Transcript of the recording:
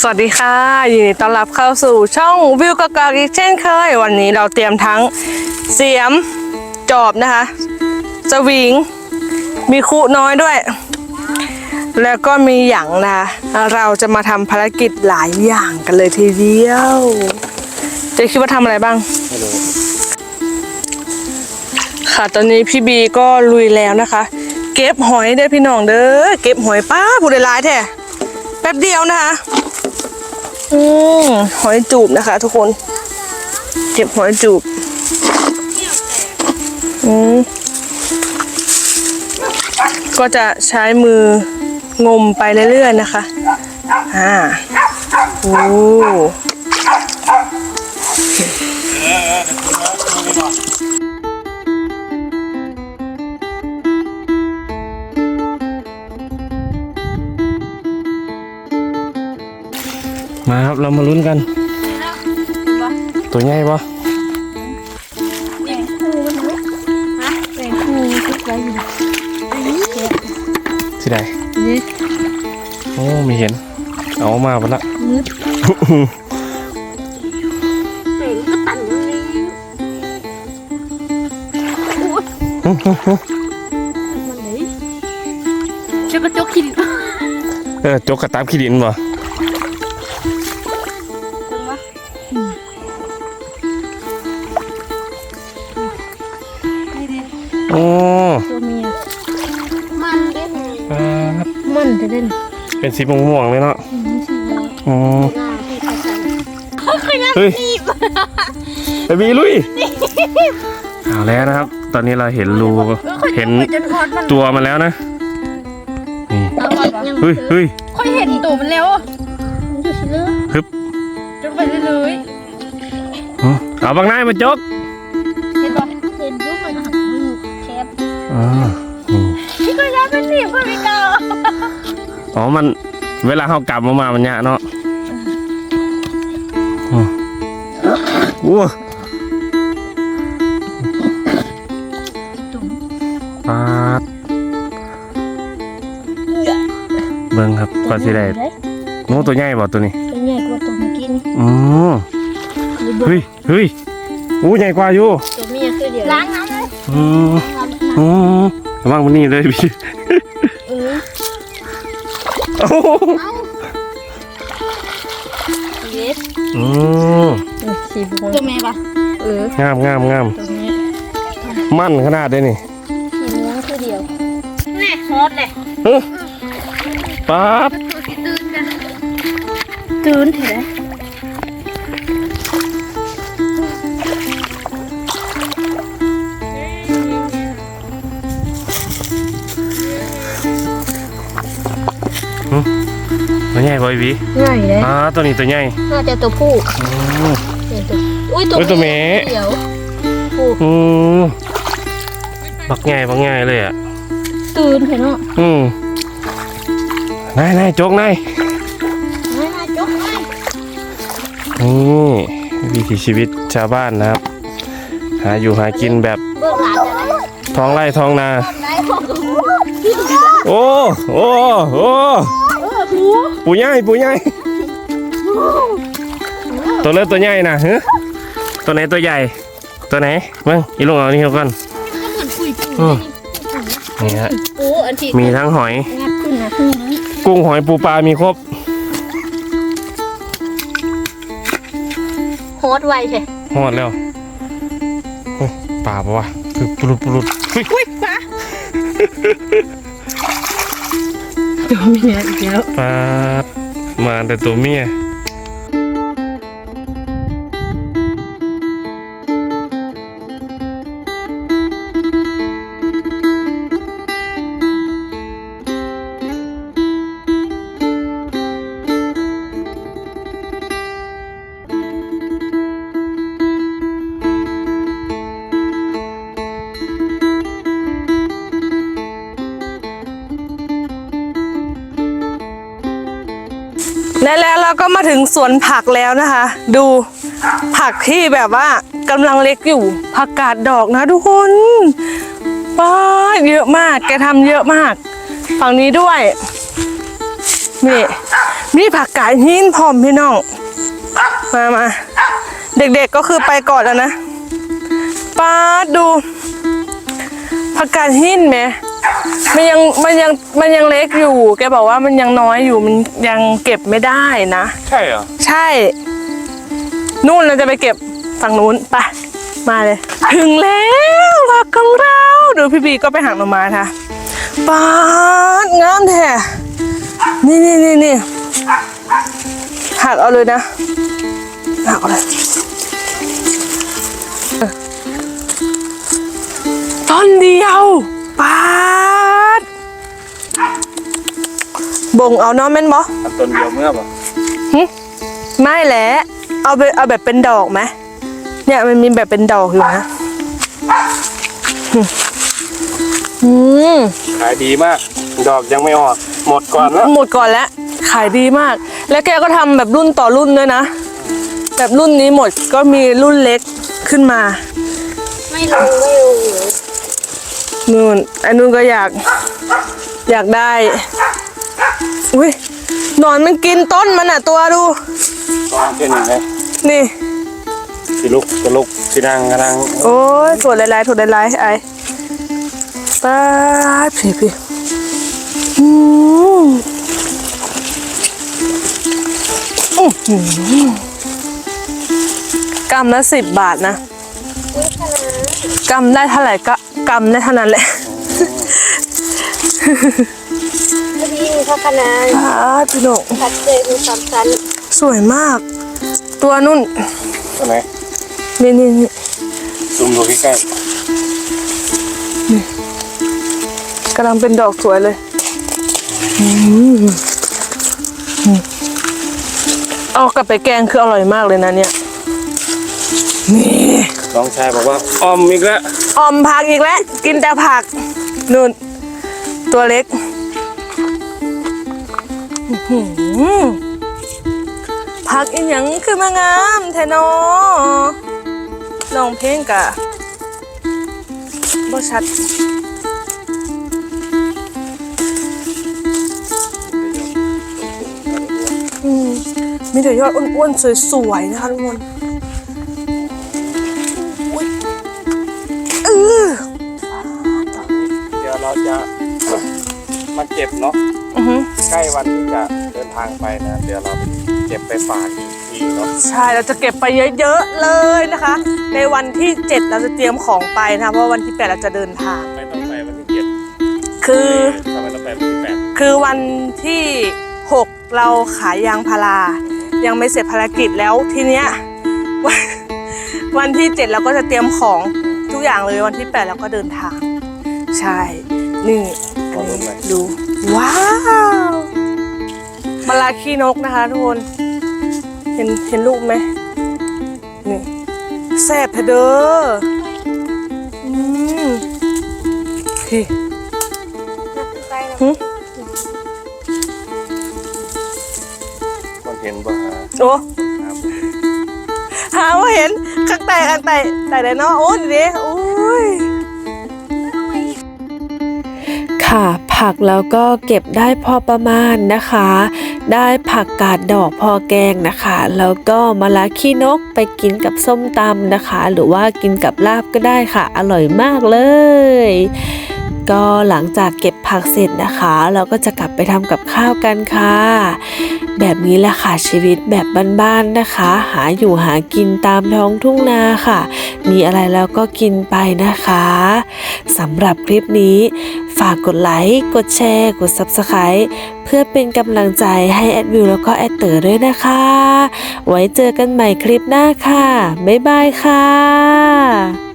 สวัสดีค่ะยินดีต้อนรับเข้าสู่ช่องวิวกากอกอีกเช่นเคย วันนี้เราเตรียมทั้งเสียมจอบนะคะ สวิง มีคุน้อยด้วย แล้วก็มีหยังนะคะเราจะมาทำภารกิจหลายอย่างกันเลยทีเดียวจะคิดว่าทำอะไรบ้าง ค่ะตอนนี้พี่บีก็ลุยแล้วนะคะ เก็บหอยเด้พี่น้องเด้อเก็บหอยป้าผู้ใดร้ายแท้แป๊บเดียวนะคะ อืมหอยจูบนะคะ ทุกคน เก็บหอยจูบ อืมก็จะใช้มืองมไปเรื่อยๆนะคะ อ่าโอ้ เรามาลุ้นกัน ตัวใหญ่ปะเป็นคู่ทุกไว้อยู่สิได้นี่โอ้ไม่เห็น เอามาปะละมืดเป็นก็ตันนี้มันไหนเจ้ากระจกขินเออจกกระตับขี้ดินบ่ อ้ตัวเมียมันเด่นอ่ามันจะเด่นเป็นสีม่วงๆเลยเนาะมันสีเหลืองอ๋อหน้าที่กระสันเฮ้ยไอบีลุยเอาแล้วนะครับ ตอนนี้เราเห็นรูเห็นจนคอดมันตัวมันแล้วนะนี่เอาไปยังเฮ้ยเฮ้ยค่อยเห็นตัวมันแล้วมันอยู่สิเลือฮึบจนไปเลยอ๋อเอาบางนายมาจก บอ่านี่พี่ก็ย้ายเป็นหนีบเพื่อนไม่กล้าอ๋อมันเวลาเขากลับมามามันยะเนาะอืมโอ้ปาดเบิ่งครับกว่าสิได้งูตัวใหญ่บ่ตัวนี้ตัวใหญ่กว่าตัวเมื่อกี้นี่อือเฮ้ยเฮ้ยอู้ใหญ่กว่าอยู่ตัวเมียคือเดียวล้างน้ำเลยอือ อือระวังมันนี่เลยพี่เออโอ้โหเยสอือสีบัวตัวแม่ปะเอองามงามงามตัวเมียมั่นขนาดได้นี่สีน้องคือเดียวแน่ฮอตเลยเฮ้ยป๊าบตื่นกันตื่นเถอะ ตัวใหญ่บ่อยพี่ง่ายเลยอ่าตัวนี้ตัวใหญ่น่าจะตัวผู้อือ อุ้ยตัวเฮ้ยตัวแม่ เดียวอือบักใหญ่บักใหญ่เลยอะ ตื่นเถอะเนาะอืมนายนายจกนายไม่น่าจกไม่นี่วิถีชีวิตชาวบ้านนะครับ หาอยู่หากินแบบเบิกหลานจะได้ท้องไร่ท้องนา ได้ของตัวโอ้ โอ้ โอ้เออผู้ ปูใหญ่ปูใหญ่ตัวเล็กตัวใหญ่นะฮะตัวไหนตัวใหญ่ ตัวไหนเบ้างอีลงเอานี่เขาก่อนก็เหมือนคุยปูอืมนี่ฮะปูอันที่มีทั้งหอยงัดขึ้นนะขึ้นนะกุ้งหอยปูปลามีครบโฮสไวเถอะหอดแล้วเฮ้ยปลาปะวะคือปลุดปลุดเฮ้ยอุ้ยปลา ตัวเมียอีกแล้วปลามาแต่ตัวเมีย และแล้วเราก็มาถึงสวนผักแล้วนะคะ ดูผักที่แบบว่ากำลังเล็กอยู่ผักกาดดอกนะทุกคนว้าเยอะมากแกทำเยอะมาก ฝั่งนี้ด้วยนี่มีผักกาดหินพร้อมพี่น้องมามาเด็กๆก็คือไปก่อนแล้วนะป้าดูผักกาดหินไหม มันยังมันยังมันยังเล็กอยู่ แกบอกว่ามันยังน้อยอยู่มันยังเก็บไม่ได้นะ ใช่เหรอ ใช่ นู่นเราจะไปเก็บฝั่งนู้นไปมาเลย ถึงแล้วผักของเราดูพี่บีก็ไปหักหน่อไม้ค่ะปาดงามแท้นี่นี่นี่นี่หักเอาเลยนะหักเอาเลยต้นเดียว ปาดบ่งเอาเนาะแม่นบ่อันต้นเดียวเมื่อป่ะไม่แหละเอาไปเอาแบบเป็นดอกไหมเนี่ยมันมีแบบเป็นดอกอยู่นะอืม ขายดีมาก ดอกยังไม่ออก หมดก่อนแล้วหมดก่อนแล้ว ขายดีมาก แล้วแกก็ทำแบบรุ่นต่อรุ่นด้วยนะ แบบรุ่นนี้หมดก็มีรุ่นเล็กขึ้นมา ไม่รู้ไม่รู้ นู่นไอ้นู่นก็อยาก อยากได้ อุ้ยหนอนมันกินต้นมันอะตัวดูก็เป็นยังไงนี่สิลุกจะลุกสินั่งกระดังโอ้ยถั่วลายๆถั่วลายๆไอ้ป้าดพี่พี่อืมอื้อหือกำละสิบบาทนะอุ้ยคณะกำได้เท่าไหร่ก็ กำได้เท่านั้นแหละพอดีมีพักคณะป้าดพี่หนงผัดเจมีสามชั้นสวยมาก ตัวนุ่นตัวไหนนี่นี่นี่ซูมดูใกล้กำลังเป็นดอกสวยเลยอืมอืมเอากลับไปแกงคืออร่อยมากเลยนะเนี่ยนี่ๆ น้องชายบอกว่าออมอีกแล้วออมผักอีกแล้ว กินแต่ผักนู่นตัวเล็กผักอีหยังคือมางามแทนอลองเพลงกะบ่ชัดอืมมีแต่ยอดอ้วนๆสวยๆนะคะทุกคน จะมาเก็บเนาะอือหือใกล้วันที่จะเดินทางไปนะ เดี๋ยวเราเก็บไปฝากอีกทีเนาะใช่เราจะเก็บไปเยอะๆเลยนะคะ ในวันที่ 7 เราจะเตรียมของไปนะคะเพราะว่าวันที่ 8 เราจะเดินทาง ไม่ต้องไปวันที่เจ็ดคือทำไมต้องไปวันที่แปดคือวันที่ 6 เราขายยางพารายังไม่เสร็จภารกิจแล้วทีเนี้ยวันวันที่ 7 เราก็จะเตรียมของทุกอย่างเลยวันที่ 8 เราก็เดินทาง ใช่ นี่อันนี้ดู ว้าวมาลาขี้นกนะคะทุกคน เห็นเห็นรูปไหมนี่แซ่บเถอะเด้ออืมพี่นักใกล้แล้วหึคนเห็นบ่ฮะโอ้ครับหาว่าเห็นข้างใต้ข้างใต้ใต้ได้เนาะโอ้ดีเด้โอ้ย ผักแล้วก็เก็บได้พอประมาณนะคะ ได้ผักกาดดอกพอแกงนะคะ แล้วก็มะระขี้นกไปกินกับส้มตำนะคะ หรือว่ากินกับลาบก็ได้ค่ะ อร่อยมากเลย ก็หลังจากเก็บผักเสร็จนะคะ เราก็จะกลับไปทำกับข้าวกันค่ะ แบบนี้แหละค่ะชีวิตแบบบ้านๆนะคะ หาอยู่หากินตามท้องทุ่งนาค่ะ มีอะไรแล้วก็กินไปนะคะสำหรับคลิปนี้ ฝากกดไลค์ กดแชร์ กด Subscribe เพื่อเป็นกำลังใจให้แอดวิวแล้วก็แอดเตอร์ด้วยนะคะ ไว้เจอกันใหม่คลิปหน้าค่ะ บ๊ายบายค่ะ